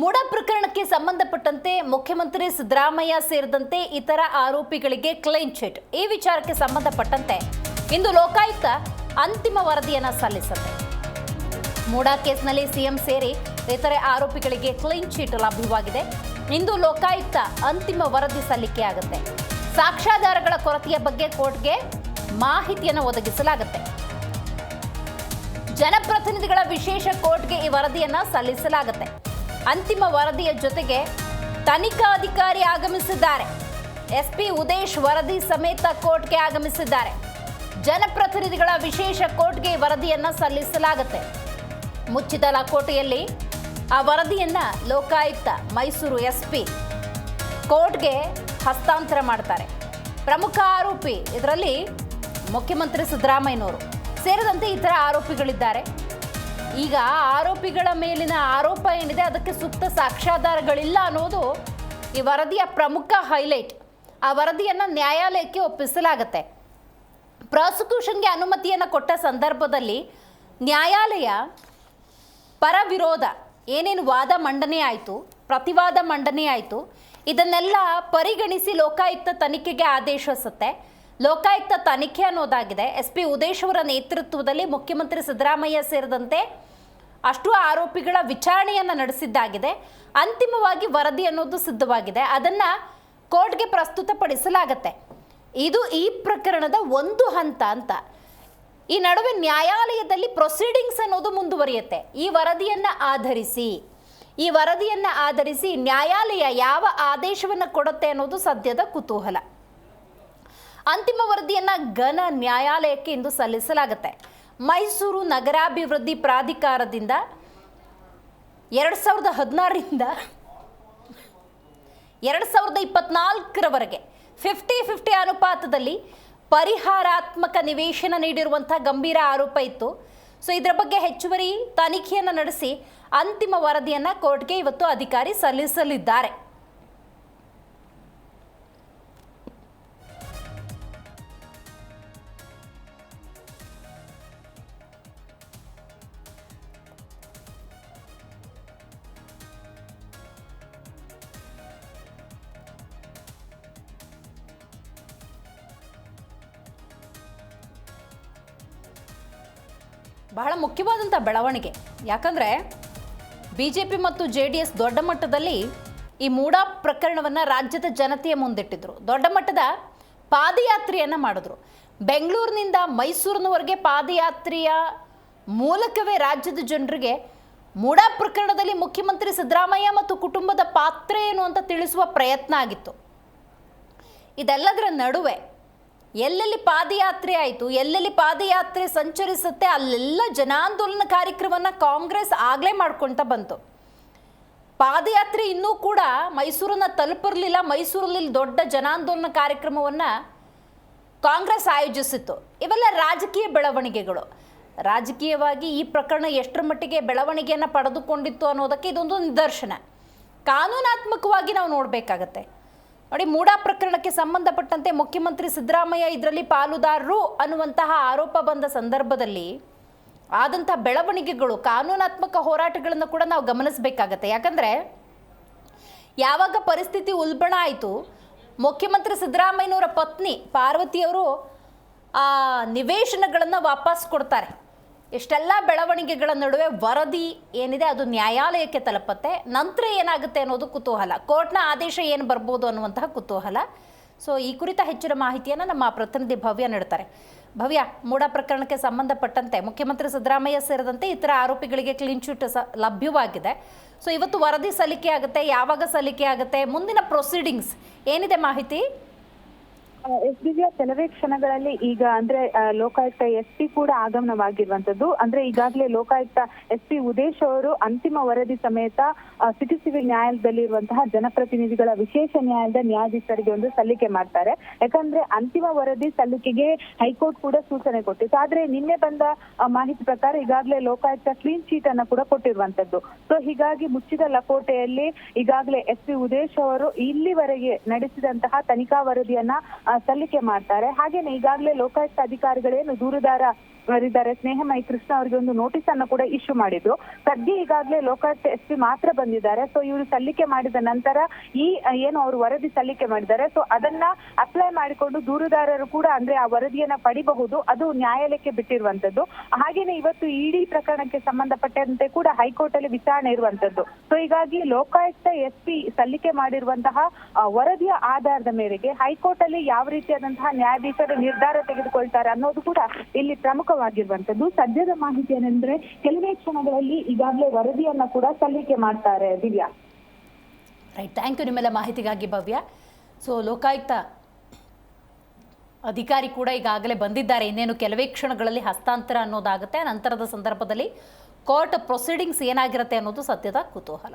ಮೂಡ ಪ್ರಕರಣಕ್ಕೆ ಸಂಬಂಧಪಟ್ಟಂತೆ ಮುಖ್ಯಮಂತ್ರಿ ಸಿದ್ದರಾಮಯ್ಯ ಸೇರಿದಂತೆ ಇತರ ಆರೋಪಿಗಳಿಗೆ ಕ್ಲೈನ್ ಚಿಟ್. ಈ ವಿಚಾರಕ್ಕೆ ಸಂಬಂಧಪಟ್ಟಂತೆ ಇಂದು ಲೋಕಾಯುಕ್ತ ಅಂತಿಮ ವರದಿಯನ್ನ ಸಲ್ಲಿಸುತ್ತೆ. ಮೂಡಾ ಕೇಸ್ನಲ್ಲಿ ಸಿಎಂ ಸೇರಿ ಇತರೆ ಆರೋಪಿಗಳಿಗೆ ಕ್ಲೈನ್ ಚೀಟ್ ಲಭ್ಯವಾಗಿದೆ. ಇಂದು ಲೋಕಾಯುಕ್ತ ಅಂತಿಮ ವರದಿ ಸಲ್ಲಿಕೆಯಾಗುತ್ತೆ ಸಾಕ್ಷ್ಯಾಧಾರಗಳ ಕೊರತೆಯ ಬಗ್ಗೆ ಕೋರ್ಟ್ಗೆ ಮಾಹಿತಿಯನ್ನು ಒದಗಿಸಲಾಗುತ್ತೆ. ಜನಪ್ರತಿನಿಧಿಗಳ ವಿಶೇಷ ಕೋರ್ಟ್ಗೆ ಈ ವರದಿಯನ್ನು ಸಲ್ಲಿಸಲಾಗುತ್ತೆ. ಅಂತಿಮ ವರದಿಯ ಜೊತೆಗೆ ತನಿಖಾಧಿಕಾರಿ ಆಗಮಿಸಿದ್ದಾರೆ. ಎಸ್ಪಿ ಉದೇಶ್ ವರದಿ ಸಮೇತ ಕೋರ್ಟ್ಗೆ ಆಗಮಿಸಿದ್ದಾರೆ. ಜನಪ್ರತಿನಿಧಿಗಳ ವಿಶೇಷ ಕೋರ್ಟ್ಗೆ ವರದಿಯನ್ನು ಸಲ್ಲಿಸಲಾಗುತ್ತೆ. ಮುಚ್ಚಿದ ಲಕೋಟೆಯಲ್ಲಿ ಆ ವರದಿಯನ್ನ ಲೋಕಾಯುಕ್ತ ಮೈಸೂರು ಎಸ್ಪಿ ಕೋರ್ಟ್ಗೆ ಹಸ್ತಾಂತರ ಮಾಡ್ತಾರೆ. ಪ್ರಮುಖ ಆರೋಪಿ ಇದರಲ್ಲಿ ಮುಖ್ಯಮಂತ್ರಿ ಸಿದ್ದರಾಮಯ್ಯನವರು ಸೇರಿದಂತೆ ಇತರ ಆರೋಪಿಗಳಿದ್ದಾರೆ. ಈಗ ಆರೋಪಿಗಳ ಮೇಲಿನ ಆರೋಪ ಏನಿದೆ, ಅದಕ್ಕೆ ಸೂಕ್ತ ಸಾಕ್ಷ್ಯಾಧಾರಗಳಿಲ್ಲ ಅನ್ನೋದು ಈ ವರದಿಯ ಪ್ರಮುಖ ಹೈಲೈಟ್. ಆ ವರದಿಯನ್ನು ನ್ಯಾಯಾಲಯಕ್ಕೆ ಒಪ್ಪಿಸಲಾಗುತ್ತೆ. ಪ್ರಾಸಿಕ್ಯೂಷನ್ಗೆ ಅನುಮತಿಯನ್ನು ಕೊಟ್ಟ ಸಂದರ್ಭದಲ್ಲಿ ನ್ಯಾಯಾಲಯ ಪರ ವಿರೋಧ, ಏನೇನು ವಾದ ಮಂಡನೆ ಆಯಿತು, ಪ್ರತಿವಾದ ಮಂಡನೆ ಆಯಿತು, ಇದನ್ನೆಲ್ಲ ಪರಿಗಣಿಸಿ ಲೋಕಾಯುಕ್ತ ತನಿಖೆಗೆ ಆದೇಶಿಸುತ್ತೆ. ಲೋಕಾಯುಕ್ತ ತನಿಖೆ ಅನ್ನೋದಾಗಿದೆ. ಎಸ್ ಪಿ ಉದೇಶ್ ನೇತೃತ್ವದಲ್ಲಿ ಮುಖ್ಯಮಂತ್ರಿ ಸಿದ್ದರಾಮಯ್ಯ ಸೇರಿದಂತೆ ಅಷ್ಟು ಆರೋಪಿಗಳ ವಿಚಾರಣೆಯನ್ನು ನಡೆಸಿದ್ದಾಗಿದೆ. ಅಂತಿಮವಾಗಿ ವರದಿ ಅನ್ನೋದು ಸಿದ್ಧವಾಗಿದೆ. ಅದನ್ನು ಕೋರ್ಟ್ಗೆ ಪ್ರಸ್ತುತಪಡಿಸಲಾಗತ್ತೆ. ಇದು ಈ ಪ್ರಕರಣದ ಒಂದು ಹಂತ ಅಂತ. ಈ ನಡುವೆ ನ್ಯಾಯಾಲಯದಲ್ಲಿ ಪ್ರೊಸೀಡಿಂಗ್ಸ್ ಅನ್ನೋದು ಮುಂದುವರಿಯುತ್ತೆ. ಈ ವರದಿಯನ್ನು ಆಧರಿಸಿ. ಈ ವರದಿಯನ್ನು ಆಧರಿಸಿ ನ್ಯಾಯಾಲಯ ಯಾವ ಆದೇಶವನ್ನು ಕೊಡುತ್ತೆ ಅನ್ನೋದು ಸದ್ಯದ ಕುತೂಹಲ. ಅಂತಿಮ ವರದಿಯನ್ನು ಘನ ನ್ಯಾಯಾಲಯಕ್ಕೆ ಇಂದು ಸಲ್ಲಿಸಲಾಗುತ್ತೆ. ಮೈಸೂರು ನಗರಾಭಿವೃದ್ಧಿ ಪ್ರಾಧಿಕಾರದಿಂದ ಎರಡು ಸಾವಿರದ ಹದಿನಾರರಿಂದ ಎರಡು ಸಾವಿರದ ಇಪ್ಪತ್ನಾಲ್ಕರವರೆಗೆ ಫಿಫ್ಟಿ ಫಿಫ್ಟಿ ಅನುಪಾತದಲ್ಲಿ ಪರಿಹಾರಾತ್ಮಕ ನಿವೇಶನ ನೀಡಿರುವಂಥ ಗಂಭೀರ ಆರೋಪ ಇತ್ತು. ಸೊ ಇದರ ಬಗ್ಗೆ ಹೆಚ್ಚುವರಿ ತನಿಖೆಯನ್ನು ನಡೆಸಿ ಅಂತಿಮ ವರದಿಯನ್ನು ಕೋರ್ಟ್ಗೆ ಇವತ್ತು ಅಧಿಕಾರಿ ಸಲ್ಲಿಸಲಿದ್ದಾರೆ. ಬಹಳ ಮುಖ್ಯವಾದಂಥ ಬೆಳವಣಿಗೆ. ಯಾಕಂದರೆ ಬಿ ಜೆ ಪಿ ಮತ್ತು ಜೆ ಡಿ ಎಸ್ ದೊಡ್ಡ ಮಟ್ಟದಲ್ಲಿ ಈ ಮೂಡಾ ಪ್ರಕರಣವನ್ನು ರಾಜ್ಯದ ಜನತೆಯ ಮುಂದಿಟ್ಟಿದ್ರು. ದೊಡ್ಡ ಮಟ್ಟದ ಪಾದಯಾತ್ರೆಯನ್ನು ಮಾಡಿದ್ರು. ಬೆಂಗಳೂರಿನಿಂದ ಮೈಸೂರಿನವರೆಗೆ ಪಾದಯಾತ್ರೆಯ ಮೂಲಕವೇ ರಾಜ್ಯದ ಜನರಿಗೆ ಮೂಡಾ ಪ್ರಕರಣದಲ್ಲಿ ಮುಖ್ಯಮಂತ್ರಿ ಸಿದ್ದರಾಮಯ್ಯ ಮತ್ತು ಕುಟುಂಬದ ಪಾತ್ರ ಏನು ಅಂತ ತಿಳಿಸುವ ಪ್ರಯತ್ನ ಆಗಿತ್ತು. ಇದೆಲ್ಲದರ ನಡುವೆ ಎಲ್ಲೆಲ್ಲಿ ಪಾದಯಾತ್ರೆ ಆಯಿತು, ಎಲ್ಲೆಲ್ಲಿ ಪಾದಯಾತ್ರೆ ಸಂಚರಿಸುತ್ತೆ, ಅಲ್ಲೆಲ್ಲ ಜನಾಂದೋಲನ ಕಾರ್ಯಕ್ರಮವನ್ನು ಕಾಂಗ್ರೆಸ್ ಆಗಲೇ ಮಾಡ್ಕೊಳ್ತಾ ಬಂತು. ಪಾದಯಾತ್ರೆ ಇನ್ನೂ ಕೂಡ ಮೈಸೂರನ್ನ ತಲುಪಿರಲಿಲ್ಲ, ಮೈಸೂರಲ್ಲಿ ದೊಡ್ಡ ಜನಾಂದೋಲನ ಕಾರ್ಯಕ್ರಮವನ್ನು ಕಾಂಗ್ರೆಸ್ ಆಯೋಜಿಸಿತ್ತು. ಇವೆಲ್ಲ ರಾಜಕೀಯ ಬೆಳವಣಿಗೆಗಳು. ರಾಜಕೀಯವಾಗಿ ಈ ಪ್ರಕರಣ ಎಷ್ಟರ ಮಟ್ಟಿಗೆ ಬೆಳವಣಿಗೆಯನ್ನು ಪಡೆದುಕೊಂಡಿತ್ತು ಅನ್ನೋದಕ್ಕೆ ಇದೊಂದು ನಿದರ್ಶನ. ಕಾನೂನಾತ್ಮಕವಾಗಿ ನಾವು ನೋಡಬೇಕಾಗತ್ತೆ. ನೋಡಿ, ಮೂಡಾ ಪ್ರಕರಣಕ್ಕೆ ಸಂಬಂಧಪಟ್ಟಂತೆ ಮುಖ್ಯಮಂತ್ರಿ ಸಿದ್ದರಾಮಯ್ಯ ಇದರಲ್ಲಿ ಪಾಲುದಾರರು ಅನ್ನುವಂತಹ ಆರೋಪ ಬಂದ ಸಂದರ್ಭದಲ್ಲಿ ಆದಂಥ ಬೆಳವಣಿಗೆಗಳು, ಕಾನೂನಾತ್ಮಕ ಹೋರಾಟಗಳನ್ನು ಕೂಡ ನಾವು ಗಮನಿಸಬೇಕಾಗತ್ತೆ. ಯಾಕಂದರೆ, ಯಾವಾಗ ಪರಿಸ್ಥಿತಿ ಉಲ್ಬಣ ಆಯಿತು, ಮುಖ್ಯಮಂತ್ರಿ ಸಿದ್ದರಾಮಯ್ಯನವರ ಪತ್ನಿ ಪಾರ್ವತಿಯವರು ಆ ನಿವೇಶನಗಳನ್ನು ವಾಪಸ್ ಕೊಡ್ತಾರೆ. ಇಷ್ಟೆಲ್ಲ ಬೆಳವಣಿಗೆಗಳ ನಡುವೆ ವರದಿ ಏನಿದೆ ಅದು ನ್ಯಾಯಾಲಯಕ್ಕೆ ತಲುಪತ್ತೆ. ನಂತರ ಏನಾಗುತ್ತೆ ಅನ್ನೋದು ಕುತೂಹಲ. ಕೋರ್ಟ್ನ ಆದೇಶ ಏನು ಬರ್ಬೋದು ಅನ್ನುವಂತಹ ಕುತೂಹಲ. ಸೊ ಈ ಕುರಿತ ಹೆಚ್ಚಿನ ಮಾಹಿತಿಯನ್ನು ನಮ್ಮ ಪ್ರತಿನಿಧಿ ಭವ್ಯ ನೀಡ್ತಾರೆ. ಭವ್ಯ, ಮೂಡ ಪ್ರಕರಣಕ್ಕೆ ಸಂಬಂಧಪಟ್ಟಂತೆ ಮುಖ್ಯಮಂತ್ರಿ ಸಿದ್ದರಾಮಯ್ಯ ಸೇರಿದಂತೆ ಇತರ ಆರೋಪಿಗಳಿಗೆ ಕ್ಲೀನ್ ಚಿಟ್ ಸ ಲಭ್ಯವಾಗಿದೆ. ಸೊ ಇವತ್ತು ವರದಿ ಸಲ್ಲಿಕೆ ಆಗುತ್ತೆ, ಯಾವಾಗ ಸಲ್ಲಿಕೆ ಆಗುತ್ತೆ, ಮುಂದಿನ ಪ್ರೊಸೀಡಿಂಗ್ಸ್ ಏನಿದೆ ಮಾಹಿತಿ? ಎಸ್ ಡಿವಿಯ ಕೆಲವೇ ಕ್ಷಣಗಳಲ್ಲಿ ಈಗ ಅಂದ್ರೆ ಲೋಕಾಯುಕ್ತ ಎಸ್ ಪಿ ಕೂಡ ಆಗಮನವಾಗಿರುವಂತದ್ದು ಅಂದ್ರೆ ಈಗಾಗಲೇ ಲೋಕಾಯುಕ್ತ ಎಸ್ ಪಿ ಉದೇಶ್ ಅವರು ಅಂತಿಮ ವರದಿ ಸಮೇತ ಸಿಟಿ ಸಿವಿಲ್ ನ್ಯಾಯಾಲಯದಲ್ಲಿರುವಂತಹ ಜನಪ್ರತಿನಿಧಿಗಳ ವಿಶೇಷ ನ್ಯಾಯಾಲಯದ ನ್ಯಾಯಾಧೀಶರಿಗೆ ಒಂದು ಸಲ್ಲಿಕೆ ಮಾಡ್ತಾರೆ. ಯಾಕಂದ್ರೆ ಅಂತಿಮ ವರದಿ ಸಲ್ಲಿಕೆಗೆ ಹೈಕೋರ್ಟ್ ಕೂಡ ಸೂಚನೆ ಕೊಟ್ಟಿತ್ತು. ಆದ್ರೆ ನಿನ್ನೆ ಬಂದ ಮಾಹಿತಿ ಪ್ರಕಾರ ಈಗಾಗಲೇ ಲೋಕಾಯುಕ್ತ ಕ್ಲೀನ್ ಶೀಟ್ ಅನ್ನ ಕೂಡ ಕೊಟ್ಟಿರುವಂತದ್ದು ಸೊ ಹೀಗಾಗಿ ಮುಚ್ಚಿದ ಲಕೋಟೆಯಲ್ಲಿ ಈಗಾಗಲೇ ಎಸ್ ಪಿ ಉದೇಶ್ ಅವರು ಇಲ್ಲಿವರೆಗೆ ನಡೆಸಿದಂತಹ ತನಿಖಾ ವರದಿಯನ್ನ ಸಲ್ಲಿಕೆ ಮಾಡ್ತಾರೆ. ಹಾಗೇನೆ ಈಗಾಗಲೇ ಲೋಕಾಯುಕ್ತ ಅಧಿಕಾರಿಗಳೇನು ದೂರುದಾರ ಇದ್ದಾರೆ ಸ್ನೇಹಮಯಿ ಕೃಷ್ಣ ಅವರಿಗೆ ಒಂದು ನೋಟಿಸ್ ಅನ್ನು ಕೂಡ ಇಶ್ಯೂ ಮಾಡಿದ್ರು. ಸದ್ಯ ಈಗಾಗಲೇ ಲೋಕಾಯುಕ್ತ ಎಸ್ ಪಿ ಮಾತ್ರ ಬಂದಿದ್ದಾರೆ. ಸೊ ಇವರು ಸಲ್ಲಿಕೆ ಮಾಡಿದ ನಂತರ ಈ, ಏನು ಅವರು ವರದಿ ಸಲ್ಲಿಕೆ ಮಾಡಿದ್ದಾರೆ. ಸೊ ಅದನ್ನ ಅಪ್ಲೈ ಮಾಡಿಕೊಂಡು ದೂರುದಾರರು ಕೂಡ ಅಂದ್ರೆ ಆ ವರದಿಯನ್ನ ಪಡಿಬಹುದು. ಅದು ನ್ಯಾಯಾಲಯಕ್ಕೆ ಬಿಟ್ಟಿರುವಂತದ್ದು. ಹಾಗೇನೆ ಇವತ್ತು ಇಡಿ ಪ್ರಕರಣಕ್ಕೆ ಸಂಬಂಧಪಟ್ಟಂತೆ ಕೂಡ ಹೈಕೋರ್ಟ್ ಅಲ್ಲಿ ವಿಚಾರಣೆ ಇರುವಂತದ್ದು. ಸೊ ಹೀಗಾಗಿ ಲೋಕಾಯುಕ್ತ ಎಸ್ ಪಿ ಸಲ್ಲಿಕೆ ಮಾಡಿರುವಂತಹ ವರದಿಯ ಆಧಾರದ ಮೇರೆಗೆ ಹೈಕೋರ್ಟ್ ಅಲ್ಲಿ ಯಾವ ರೀತಿಯಾದಂತಹ ನ್ಯಾಯಾಧೀಶರು ನಿರ್ಧಾರ ತೆಗೆದುಕೊಳ್ತಾರೆ ಅನ್ನೋದು ಕೂಡ ಇಲ್ಲಿ ಪ್ರಮುಖವಾಗಿರುವಂತದ್ದು ಸದ್ಯದ ಮಾಹಿತಿ ಏನಂದ್ರೆ ಕೆಲವೇ ಕ್ಷಣಗಳಲ್ಲಿ ಈಗಾಗಲೇ ವರದಿಯನ್ನ ಕೂಡ ಸಲ್ಲಿಕೆ ಮಾಡ್ತಾರೆ ದಿವ್ಯಾ. ರೈಟ್ ಥ್ಯಾಂಕ್ ಯು ನಿಮ್ಮೆಲ್ಲ ಮಾಹಿತಿಗಾಗಿ ಭವ್ಯ. ಸೊ ಲೋಕಾಯುಕ್ತ ಅಧಿಕಾರಿ ಕೂಡ ಈಗಾಗಲೇ ಬಂದಿದ್ದಾರೆ. ಇನ್ನೇನು ಕೆಲವೇ ಕ್ಷಣಗಳಲ್ಲಿ ಹಸ್ತಾಂತರ ಅನ್ನೋದಾಗುತ್ತೆ. ನಂತರದ ಸಂದರ್ಭದಲ್ಲಿ ಕೋರ್ಟ್ ಪ್ರೊಸೀಡಿಂಗ್ಸ್ ಏನಾಗಿರುತ್ತೆ ಅನ್ನೋದು ಸದ್ಯದ ಕುತೂಹಲ.